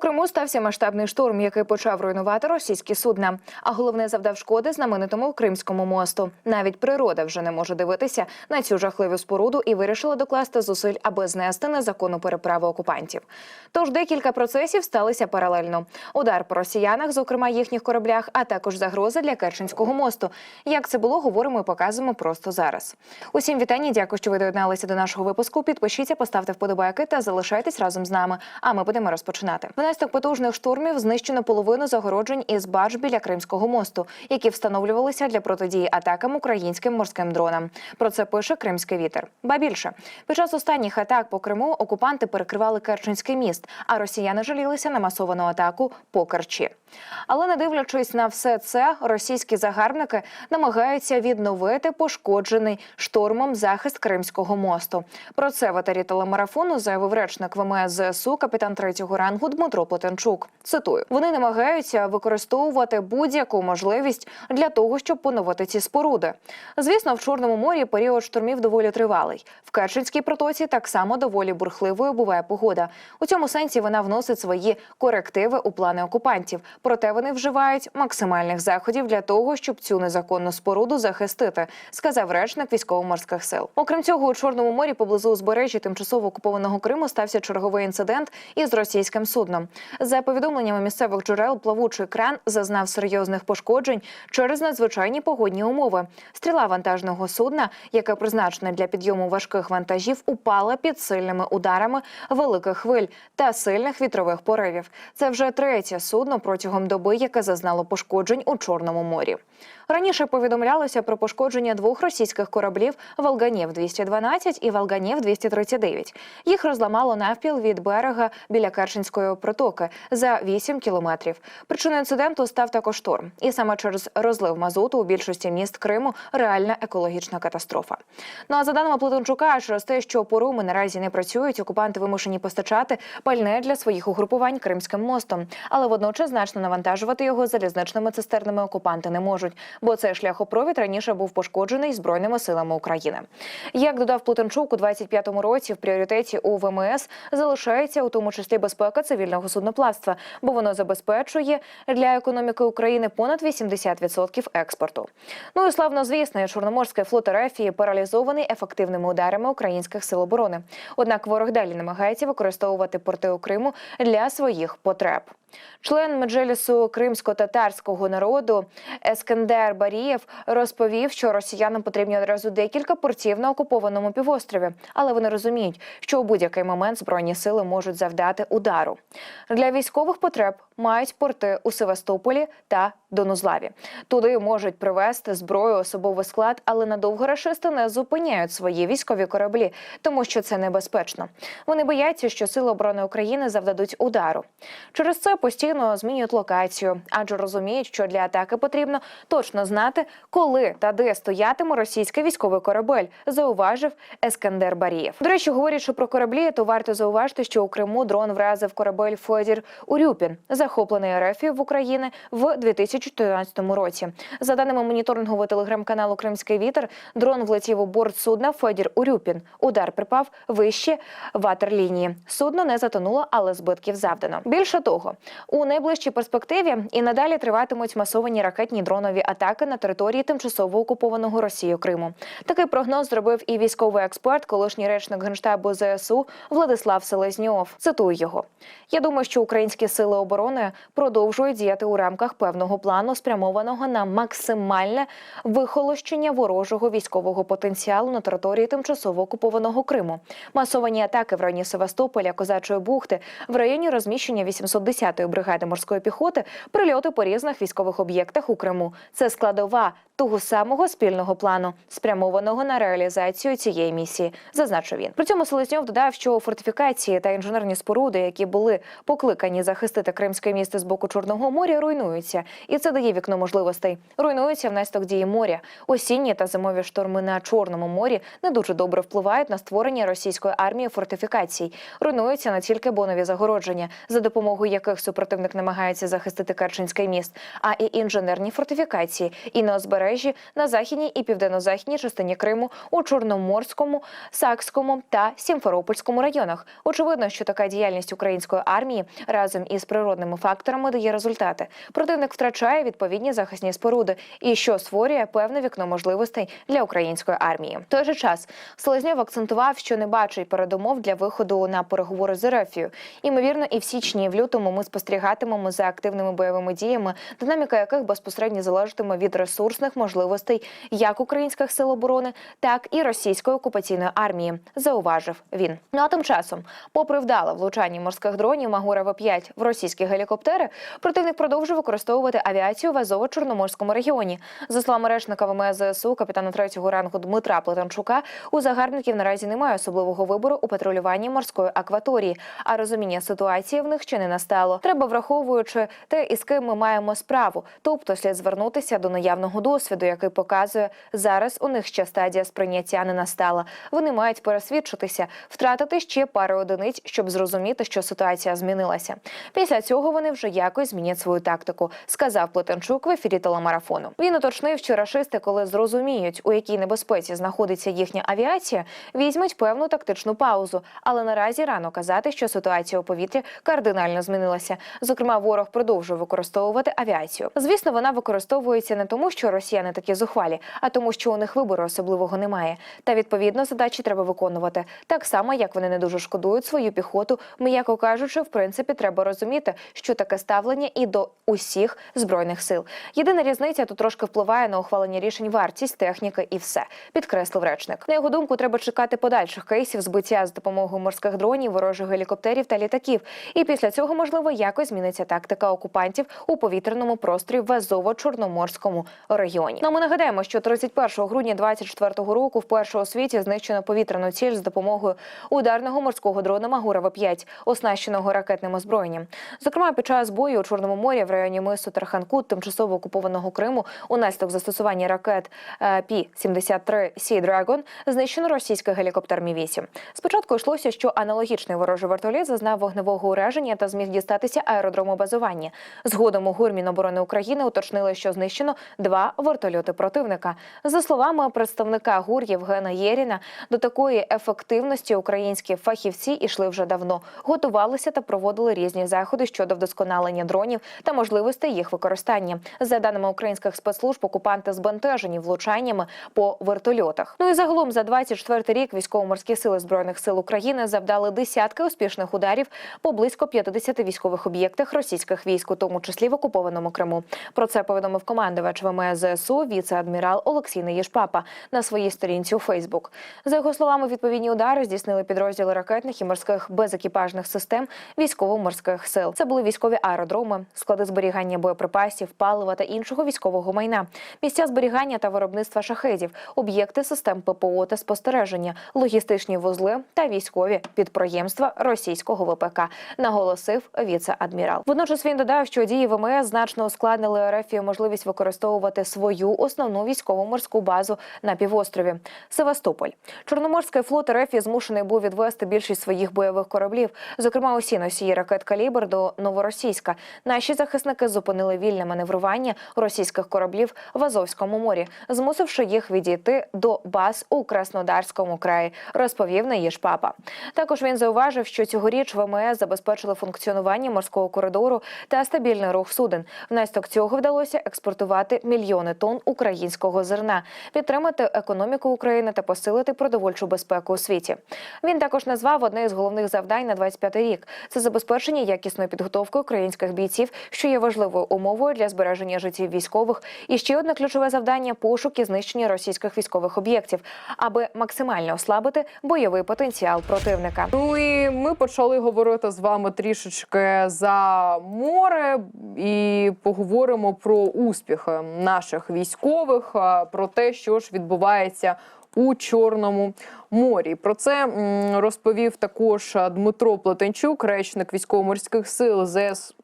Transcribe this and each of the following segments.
Криму стався масштабний штурм, який почав руйнувати російські судна. А головне завдав шкоди знаменитому Кримському мосту. Навіть природа вже не може дивитися на цю жахливу споруду і вирішила докласти зусиль, аби знести незаконну переправу окупантів. Тож декілька процесів сталися паралельно: удар по росіянах, зокрема їхніх кораблях, а також загрози для Керченського мосту. Як це було, говоримо і показуємо просто зараз. Усім вітання. Дякую, що ви доєдналися до нашого випуску. Підпишіться, поставте вподобайки та залишайтесь разом з нами. А ми будемо розпочинати. Внаслідок потужних штурмів знищено половину загороджень із барж біля Кримського мосту, які встановлювалися для протидії атакам українським морським дронам. Про це пише Кримський вітер. Ба більше під час останніх атак по Криму окупанти перекривали Керченський міст, а росіяни жалілися на масовану атаку по Керчі. Але не дивлячись на все це, російські загарбники намагаються відновити пошкоджений штормом захист Кримського мосту. Про це в етері телемарафону заявив речник ВМС ЗСУ капітан третього рангу Дмитро Плетенчук. Цитую: вони намагаються використовувати будь-яку можливість для того, щоб поновити ці споруди. Звісно, в Чорному морі період штормів доволі тривалий. В Керченській протоці так само доволі бурхливою буває погода. У цьому сенсі вона вносить свої корективи у плани окупантів. Проте вони вживають максимальних заходів для того, щоб цю незаконну споруду захистити, сказав речник військово-морських сил. Окрім цього, у Чорному морі поблизу узбережжя тимчасово окупованого Криму стався черговий інцидент із російським судном. За повідомленнями місцевих джерел, плавучий кран зазнав серйозних пошкоджень через надзвичайні погодні умови. Стріла вантажного судна, яке призначене для підйому важких вантажів, упала під сильними ударами великих хвиль та сильних вітрових поривів. Це вже третє судно протягом доби, яке зазнало пошкоджень у Чорному морі. Раніше повідомлялося про пошкодження двох російських кораблів Волганів 212 і Волганів 239 Їх розламало навпіл від берега біля Керченської протоки за 8 кілометрів. Причиною інциденту став також шторм, і саме через розлив мазуту у більшості міст Криму реальна екологічна катастрофа. Ну а за даними Плетончука, через те, що поруми наразі не працюють, окупанти вимушені постачати пальне для своїх угрупувань Кримським мостом, але водночас значно навантажувати його залізничними цистернами окупанти не можуть, бо цей шляхопровід раніше був пошкоджений збройними силами України. Як додав Плутенчук, у 25-му році в пріоритеті у ВМС залишається у тому числі безпека цивільного судноплавства, бо воно забезпечує для економіки України понад 80% експорту. Ну і славно звісно, Чорноморський флот РФ паралізований ефективними ударами українських сил оборони. Однак ворог далі намагається використовувати порти у Криму для своїх потреб. Член меджелісу кримсько-татарського народу Ескендер Барієв розповів, що росіянам потрібні одразу декілька портів на окупованому півострові, але вони розуміють, що у будь-який момент збройні сили можуть завдати удару. Для військових потреб мають порти у Севастополі та Донузлаві. Туди можуть привезти зброю, особовий склад, але надовго рашисти не зупиняють свої військові кораблі, тому що це небезпечно. Вони бояться, що сили оборони України завдадуть удару. Через це постійно змінюють локацію, адже розуміють, що для атаки потрібно точно знати, коли та де стоятиме російський військовий корабель, зауважив Ескандер Барієв. До речі, говорячи про кораблі, то варто зауважити, що у Криму дрон вразив корабель Федір Урюпін, захоплений РФ в Україні в 2014 році. За даними моніторингового телеграм-каналу Кримський вітер, дрон влетів у борт судна Федір Урюпін. Удар припав вище ватерлінії. Судно не затонуло, але збитків завдано. Більше того, у найближчій перспективі і надалі триватимуть масовані ракетні дронові атаки на території тимчасово окупованого Росією Криму. Такий прогноз зробив і військовий експерт, колишній речник генштабу ЗСУ Владислав Селезньов. Цитую його: я думаю, що українські сили оборони продовжують діяти у рамках певного плану, спрямованого на максимальне вихолощення ворожого військового потенціалу на території тимчасово окупованого Криму. Масовані атаки в районі Севастополя, Козачої бухти, в районі розміщення 810-ї бригади морської піхоти, прильоти по різних військових об'єктах у Криму. Це складова того самого спільного плану, спрямованого на реалізацію цієї місії, зазначив він. При цьому Селезньов додав, що фортифікації та інженерні споруди, які були покликані захистити кримське місто з боку Чорного моря, руйнуються, і це дає вікно можливостей. Руйнується внаслідок дії моря. Осінні та зимові шторми на Чорному морі не дуже добре впливають на створення російської армії фортифікацій. Руйнуються не тільки бонові загородження, за допомогою яких супротивник намагається захистити Керченський міст, а і інженерні фортифікації і на узбережжі на західній і південно-західній частині Криму у Чорноморському, Сакському та Сімферопольському районах. Очевидно, що така діяльність української армії разом із природними факторами дає результати. Противник втрачає відповідні захисні споруди, і що створює певне вікно можливостей для української армії. В той же час Селезньов акцентував, що не бачить передумов для виходу на переговори з Ерефією. Імовірно, і в січні, і в лютому ми спостерігатимемо за активними бойовими діями, динаміка яких безпосередньо залежатиме від ресурсних можливостей як українських сил оборони, так і російської окупаційної армії, зауважив він. Ну а тим часом, попри вдале влучання морських дронів Магура В-5 в російські гелікоптери, противник продовжує використовувати авіацію в Азово-Чорноморському регіоні. За словами речника ВМС ЗСУ, капітана третього рангу Дмитра Плетенчука, у загарбників наразі немає особливого вибору у патрулюванні морської акваторії, а розуміння ситуації в них ще не настало. Треба враховуючи те, із ким ми маємо справу, тобто слід звернутися до наявного досвіду, який показує зараз. У них ще стадія сприйняття не настала. Вони мають пересвідчитися, втратити ще пару одиниць, щоб зрозуміти, що ситуація змінилася. Після цього вони вже якось змінять свою тактику, сказав Плетенчук в ефірі телемарафону. Він уточнив, що рашисти, коли зрозуміють, у якій небезпеці знаходиться їхня авіація, візьмуть певну тактичну паузу. Але наразі рано казати, що ситуація у повітрі кардинально змінилася. Зокрема, ворог продовжує використовувати авіацію. Звісно, вона використовується не тому, що росіяни такі зухвалі, а тому, що у них вибору особливого немає. Та відповідно задачі треба виконувати так само, як вони не дуже шкодують свою піхоту. М'яко кажучи, в принципі, треба розуміти, що таке ставлення і до усіх збройних сил. Єдина різниця тут трошки впливає на ухвалення рішень вартість, техніка і все, підкреслив речник. На його думку, треба чекати подальших кейсів збиття з допомогою морських дронів, ворожих гелікоптерів та літаків. І після цього можливо якось зміниться тактика окупантів у повітряному просторі в Азово-Чорноморському регіоні. Ну, ми нагадаємо, що 31 грудня 24 року вперше у світі знищено повітряну ціль з допомогою ударного морського дрона Магура В-5, оснащеного ракетним озброєнням. Зокрема, під час бою у Чорному морі в районі мису Тарханкут, тимчасово окупованого Криму, унаслідок застосування ракет е, Пі-73 Sea Dragon знищено російський гелікоптер Мі-8. Спочатку йшлося, що аналогічний ворожий вертоліт зазнав вогневого ураження та зміг дістатися аеродрому базування. Згодом у ГУР Міноборони України уточнили, що знищено два вертольоти противника. За словами представника ГУР Євгена Єріна, до такої ефективності українські фахівці йшли вже давно, готувалися та проводили різні заходи щодо вдосконалення дронів та можливостей їх використання. За даними українських спецслужб, окупанти збентежені влучаннями по вертольотах. Ну і загалом за 24 рік військово-морські сили збройних сил України завдали десятки успішних ударів по близько 50 військових об'єктах російських військ, у тому числі в окупованому Криму. Про це повідомив командувач ВМС ЗСУ віце-адмірал Олексій Неєшпапа на своїй сторінці у Фейсбук. За його словами, відповідні удари здійснили підрозділи ракетних і морських безекіпажних систем військово-морських сил. Це були військові аеродроми, склади зберігання боєприпасів, палива та іншого військового майна, місця зберігання та виробництва шахедів, об'єкти систем ППО та спостереження, логістичні вузли та військові підприємства російського ВПК, наголосив віце-адмірал. Водночас він додав, що дії ВМС значно ускладнили РФ можливість використовувати свою основну військово-морську базу на півострові Севастополь. Чорноморський флот РФ змушений був відвести більшість своїх бойових кораблів, зокрема усі носії ракет калібр до новоросійська. Наші захисники зупинили вільне маневрування російських кораблів в Азовському морі, змусивши їх відійти до баз у Краснодарському краї, розповів Наїшпапа. Також він зауважив, що цьогоріч ВМС забезпечили функціонування морського коридору та стабільний рух суден. Внаслідок цього вдалося експортувати мільйони тонн українського зерна, підтримати економіку України та посилити продовольчу безпеку у світі. Він також назвав одне із головних завдань на 25 рік: це забезпечення якісної підготовки українських бійців, що є важливою умовою для збереження життів військових. І ще одне ключове завдання пошук і знищення російських військових об'єктів, аби максимально ослабити бойовий потенціал противника. Ну і ми почали говорити з вами трішечки за море і поговоримо про успіхи наших військових, про те, що ж відбувається. У Чорному морі про це розповів також Дмитро Плетенчук, речник військово-морських сил ЗС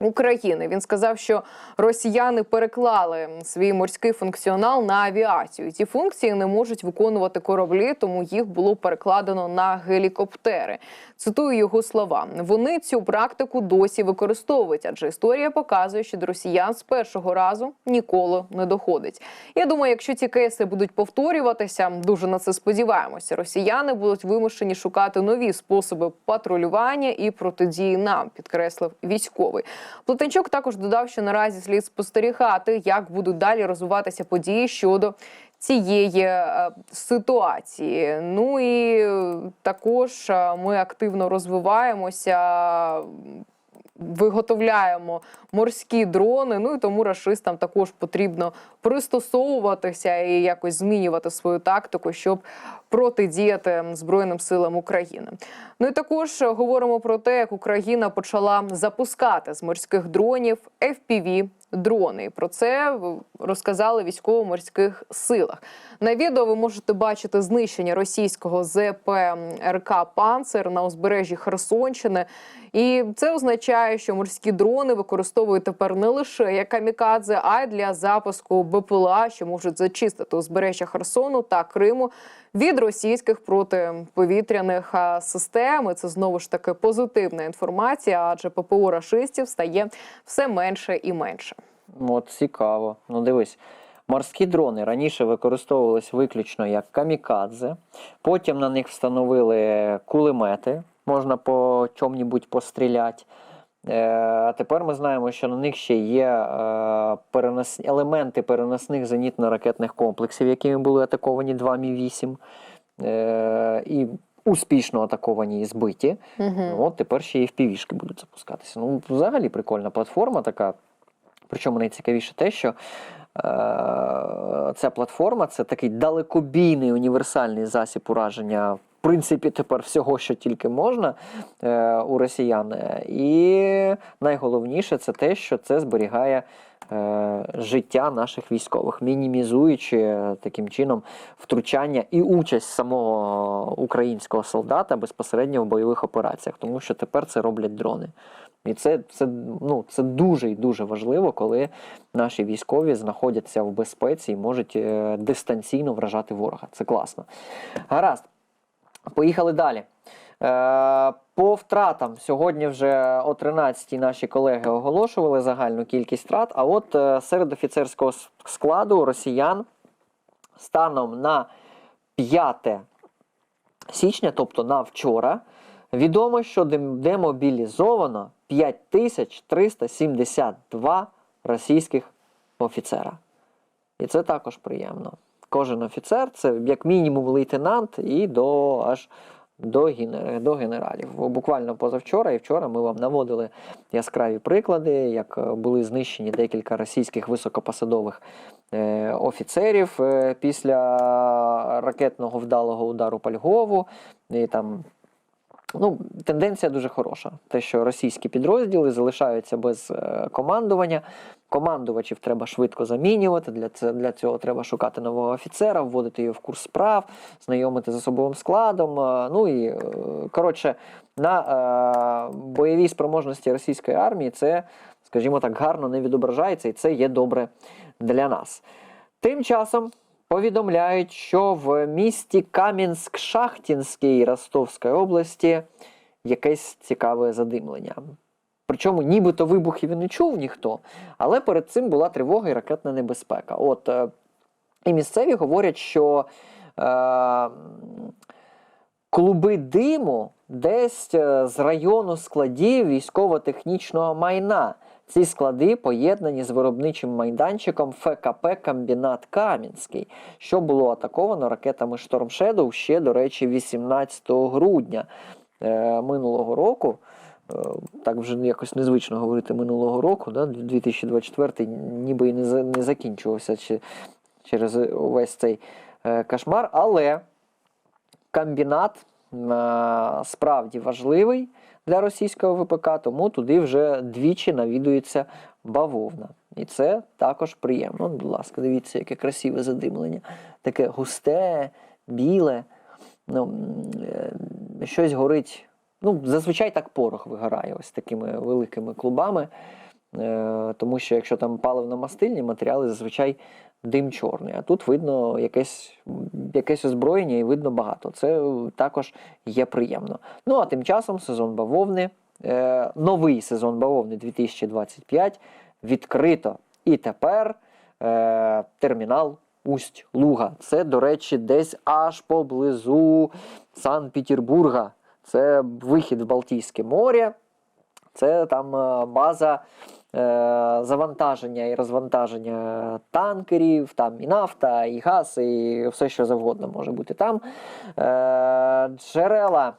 України. Він сказав, що росіяни переклали свій морський функціонал на авіацію. Ці функції не можуть виконувати кораблі, тому їх було перекладено на гелікоптери. Цитую його слова: вони цю практику досі використовують, адже історія показує, що до росіян з першого разу ніколи не доходить. Я думаю, якщо ці кейси будуть повторюватися, дуже на це сподіваємося. Росіяни будуть вимушені шукати нові способи патрулювання і протидії нам, підкреслив військовий. Плетенчук також додав, що наразі слід спостерігати, як будуть далі розвиватися події щодо цієї е, ситуації. Ну і е, також е, ми активно розвиваємося. Виготовляємо морські дрони, ну і тому рашистам також потрібно пристосовуватися і якось змінювати свою тактику, щоб протидіяти Збройним силам України. Ну і також говоримо про те, як Україна почала запускати з морських дронів fpv дрони. Про це розказали військово-морських силах. На відео ви можете бачити знищення російського ЗП РК Панцер на узбережжі Херсонщини. І це означає, що морські дрони використовують тепер не лише як камікадзе, а й для запуску БПЛА, що можуть зачистити узбережжя Херсону та Криму від російських протиповітряних систем. І це знову ж таки позитивна інформація, адже ППО рашистів стає все менше і менше. От цікаво. Ну дивись. Морські дрони раніше використовувалися виключно як камікадзе, потім на них встановили кулемети, можна по чому-небудь постріляти. Е, А тепер ми знаємо, що на них ще є е, перенос... елементи переносних зенітно-ракетних комплексів, якими були атаковані два Мі-8 е, і успішно атаковані і збиті. Угу. От тепер ще і впівішки будуть запускатися. Ну, взагалі прикольна платформа така. Причому найцікавіше те, що е, ця платформа це такий далекобійний універсальний засіб ураження, принципі, тепер всього, що тільки можна е, у росіян. І найголовніше це те, що це зберігає е, життя наших військових, мінімізуючи е, таким чином втручання і участь самого українського солдата безпосередньо в бойових операціях, тому що тепер це роблять дрони. І це, це, ну, це дуже і дуже важливо, коли наші військові знаходяться в безпеці і можуть дистанційно вражати ворога. Це класно. Гаразд. Поїхали далі. Е, по втратам сьогодні вже о 13-й наші колеги оголошували загальну кількість втрат. А от е, серед офіцерського складу росіян станом на 5 січня, тобто на вчора, відомо, що демобілізовано 5372 російських офіцера. І це також приємно. Кожен офіцер це як мінімум лейтенант і до аж до, до генералів. Буквально позавчора і вчора ми вам наводили яскраві приклади, як е, були знищені декілька російських високопосадових е, офіцерів е, після ракетного вдалого удару по Львову. І там Ну, тенденція дуже хороша. Те, що російські підрозділи залишаються без е, командування. Командувачів треба швидко замінювати. Для для цього треба шукати нового офіцера, вводити його в курс справ, знайомити з особовим складом. е, Ну і е, коротше, на бойовій спроможності російської армії це, скажімо так, гарно не відображається, і це є добре для нас. Тим часом повідомляють, що в місті Кам'янськ-Шахтінський Ростовської області якесь цікаве задимлення. Причому нібито вибухів і не чув ніхто, але перед цим була тривога і ракетна небезпека. От е, і місцеві говорять, що е, клуби диму десь е, з району складів військово-технічного майна. Ці склади поєднані з виробничим майданчиком ФКП Комбінат Кам'янський, що було атаковано ракетами Storm Shadow ще, до речі, 18 грудня е, минулого року. Е, Так вже якось незвично говорити минулого року, да? 2024 ніби і не, закінчувався через увесь цей е, кошмар. Але комбінат справді важливий для російського ВПК, тому туди вже двічі навідується бавовна. І це також приємно. Будь ласка, дивіться, яке красиве задимлення. Таке густе, біле. Ну, е, щось горить. Ну, зазвичай так порох вигорає ось такими великими клубами. Е, тому що якщо там паливно-мастильні матеріали, зазвичай дим чорний. А тут видно якесь, якесь озброєння і видно багато. Це також є приємно. Ну а тим часом сезон бавовни, е, новий сезон бавовни 2025 відкрито. І тепер е, термінал Усть Луга. Це, до речі, десь аж поблизу Санкт-Петербурга. Це вихід в Балтійське море. Це там е, база завантаження і розвантаження танкерів, там і нафта, і газ, і все, що завгодно може бути там. Е, джерела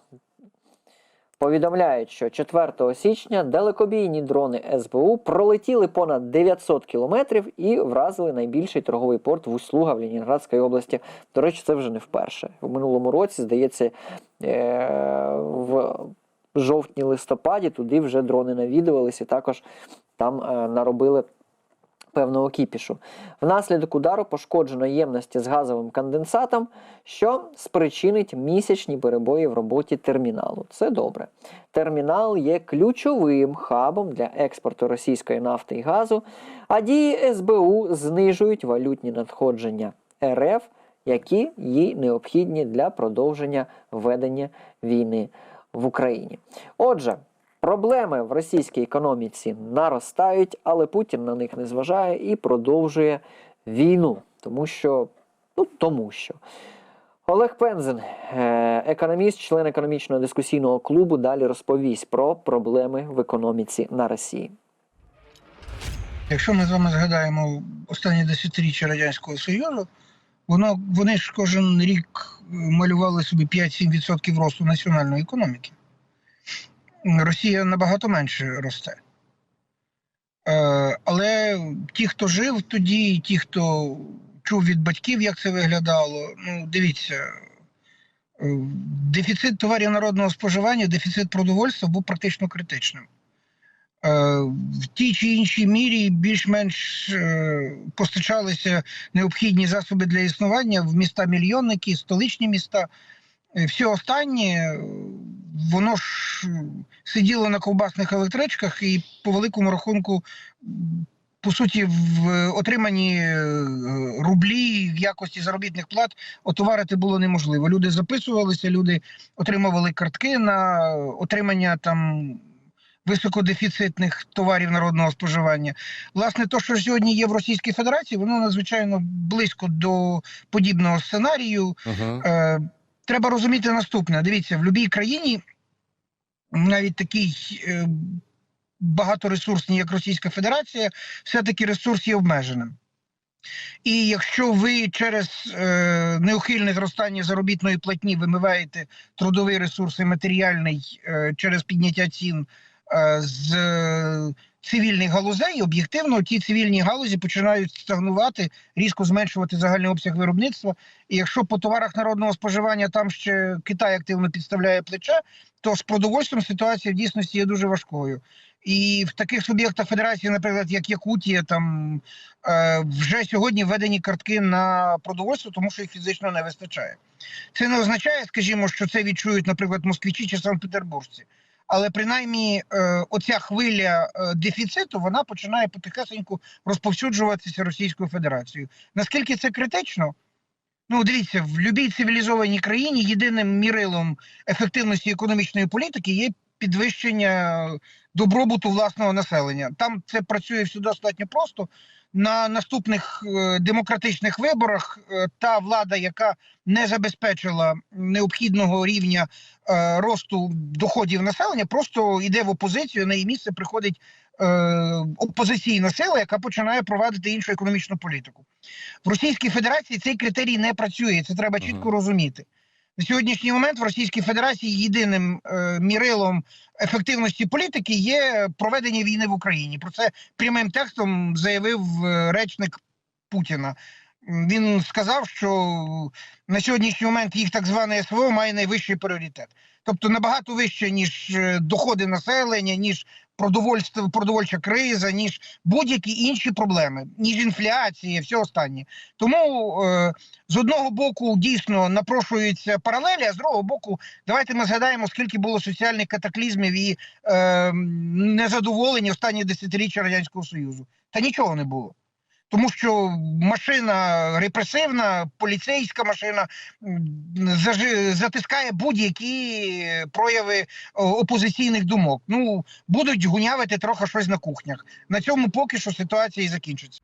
повідомляють, що 4 січня далекобійні дрони СБУ пролетіли понад 900 кілометрів і вразили найбільший торговий порт в Услуга в Ленінградській області. До речі, це вже не вперше. В минулому році, здається, е, в жовтні-листопаді туди вже дрони навідувалися також там е, наробили певного кіпішу. Внаслідок удару пошкоджено ємності з газовим конденсатом, що спричинить місячні перебої в роботі терміналу. Це добре. Термінал є ключовим хабом для експорту російської нафти і газу, а дії СБУ знижують валютні надходження РФ, які їй необхідні для продовження ведення війни в Україні. Отже, проблеми в російській економіці наростають, але Путін на них не зважає і продовжує війну, тому що ну тому що. Олег Пензен, е, економіст, член економічного дискусійного клубу, далі розповість про проблеми в економіці на Росії. Якщо ми з вами згадаємо останні десятиріччя Радянського Союзу, воно, вони ж кожен рік малювали собі 5-7% росту національної економіки. Росія набагато менше росте. Е, але ті, хто жив тоді, ті, хто чув від батьків, як це виглядало, ну, дивіться, е, дефіцит товарів народного споживання, дефіцит продовольства був практично критичним. Е, в тій чи іншій мірі більш-менш постачалися необхідні засоби для існування в міста мільйонники, столичні міста. Е, Все останнє, е, воно ж е, сиділо на ковбасних електричках і по великому рахунку, по суті, в отримані рублі в якості заробітних плат отоварити було неможливо. Люди записувалися, люди отримували картки на отримання там високодефіцитних товарів народного споживання. Власне, то, що сьогодні є в Російській Федерації, воно надзвичайно близько до подібного сценарію. Угу. Е, треба розуміти наступне: дивіться, в будь-якій країні, навіть такій е, багаторесурсній, як Російська Федерація, все-таки ресурс є обмеженим. І якщо ви через е, неухильне зростання заробітної платні вимиваєте трудовий ресурс і матеріальний е, через підняття цін е, з цивільних галузей, об'єктивно ті цивільні галузі починають стагнувати, різко зменшувати загальний обсяг виробництва. І якщо по товарах народного споживання там ще Китай активно підставляє плече, то з продовольством ситуація в дійсності є дуже важкою. І в таких суб'єктах федерації, наприклад, як Якутія, там е, вже сьогодні введені картки на продовольство, тому що їх фізично не вистачає. Це не означає, скажімо, що це відчують, наприклад, москвичі чи санкт-петербуржці. Але принаймні е, оця хвиля е, дефіциту вона починає потихесеньку розповсюджуватися Російською Федерацією. Наскільки це критично? Ну, дивіться, в будь-якій цивілізованій країні єдиним мірилом ефективності економічної політики є підвищення добробуту власного населення. Там це працює все достатньо просто. На наступних е, демократичних виборах е, та влада, яка не забезпечила необхідного рівня е, росту доходів населення, просто йде в опозицію. На її місце приходить опозиційна сила, яка починає провадити іншу економічну політику. В Російській Федерації цей критерій не працює. Це треба чітко розуміти. На сьогоднішній момент в Російській Федерації єдиним е, мірилом ефективності політики є проведення війни в Україні. Про це прямим текстом заявив е, речник Путіна. Він сказав, що на сьогоднішній момент їх так зване СВО має найвищий пріоритет, тобто набагато вище ніж е, доходи населення, ніж продовольча криза, ніж будь-які інші проблеми, ніж інфляція, і все останнє. Тому е, з одного боку дійсно напрошуються паралелі, а з другого боку, давайте ми згадаємо, скільки було соціальних катаклізмів і е, незадоволення останні десятиріччя радянського союзу. Та нічого не було. Тому що машина репресивна, поліцейська машина затискає будь-які прояви опозиційних думок. Ну будуть гунявити трохи щось на кухнях. На цьому поки що ситуація і закінчиться.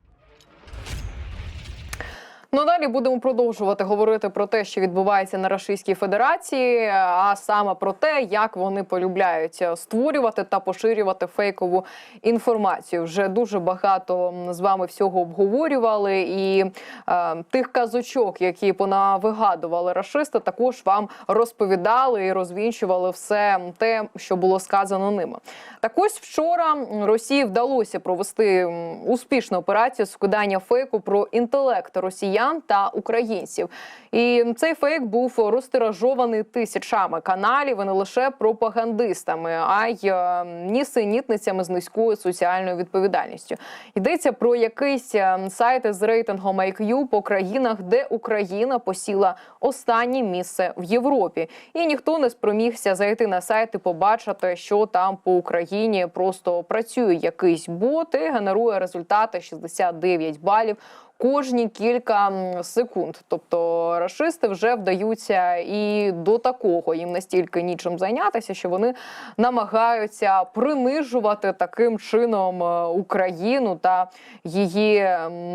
Ну далі будемо продовжувати говорити про те, що відбувається на Російській Федерації, а саме про те, як вони полюбляють створювати та поширювати фейкову інформацію. Вже дуже багато з вами всього обговорювали, і е, тих казочок, які понавигадували рашисти, також вам розповідали і розвінчували все те, що було сказано ними. Так ось вчора Росії вдалося провести успішну операцію з скидання фейку про інтелект росіян та українців. І цей фейк був розтиражований тисячами каналів, і не лише пропагандистами, а й е, нісенітницями з низькою соціальною відповідальністю. Йдеться про якийсь е, сайт з рейтингом IQ по країнах, де Україна посіла останнє місце в Європі, і ніхто не спромігся зайти на сайт і побачити, що там по Україні просто працює якийсь бот і генерує результати 69 балів. Кожні кілька секунд, тобто рашисти вже вдаються і до такого їм настільки нічим зайнятися, що вони намагаються принижувати таким чином е, Україну та її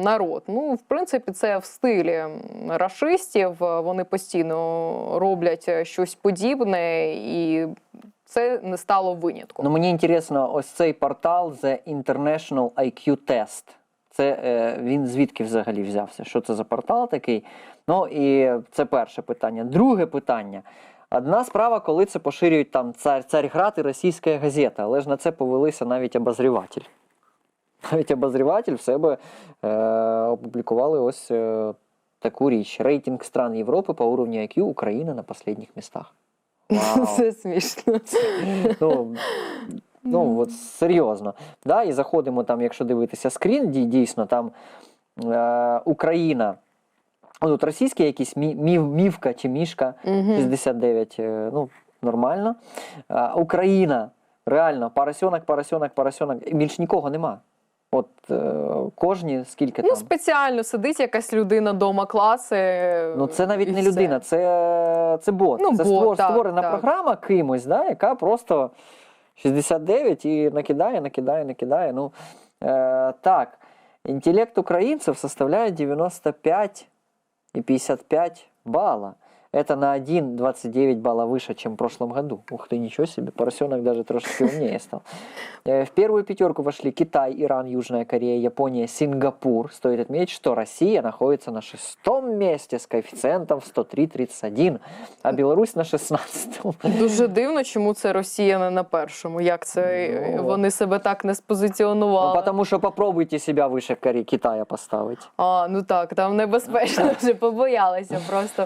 народ. Ну, в принципі, це в стилі. Е, Вони постійно роблять е, щось подібне, і це не стало винятком. Ну, мені інтересно, ось цей портал The International IQ Test. Це е, він звідки взагалі взявся? Що це за портал такий? Ну і це перше питання. Друге питання. Одна справа, коли це поширюють там цар, царьград і російська газета, але ж на це повелися навіть обозріватель. Навіть обозріватель в себе е, опублікували ось е, таку річ. Рейтинг стран Європи по уровню IQ Україна на останніх містах. Вау. Це смішно. Ну, ну от серйозно. Да? І заходимо там, якщо дивитися скрін, дійсно там е, Україна. Ну, Тут російський якийсь мі, мів, мівка чи мішка Мгм. 69, е, ну, нормально. А, Україна, реально, поросенок, поросенок. І більш нікого нема. От е, кожні скільки Ну, там. спеціально сидить якась людина дома класи. Ну, це навіть не все. людина, це, це бот. Ну, це бот, створ- так, створена так. програма кимось, да, яка просто 69 і накидає, накидає, накидає. Ну, е, так, інтелект українців составляє 95 и 55 балла. Это на 1,29 балла выше, чем в прошлом году. Ух ты, ничего себе, поросенок даже трошки умнее стал. Э, В первую пятерку вошли Китай, Иран, Южная Корея, Япония, Сингапур. Стоит отметить, что Россия находится на шестом месте с коэффициентом в 103,31, а Беларусь на 16 Дуже дивно, чому це Росія не на першому. Як це Ну, вони себе так не Ну, спозиціонували? потому что попробуйте себя выше Кореи, Китая поставить. А, ну так, там небезпечно вже побоялися просто.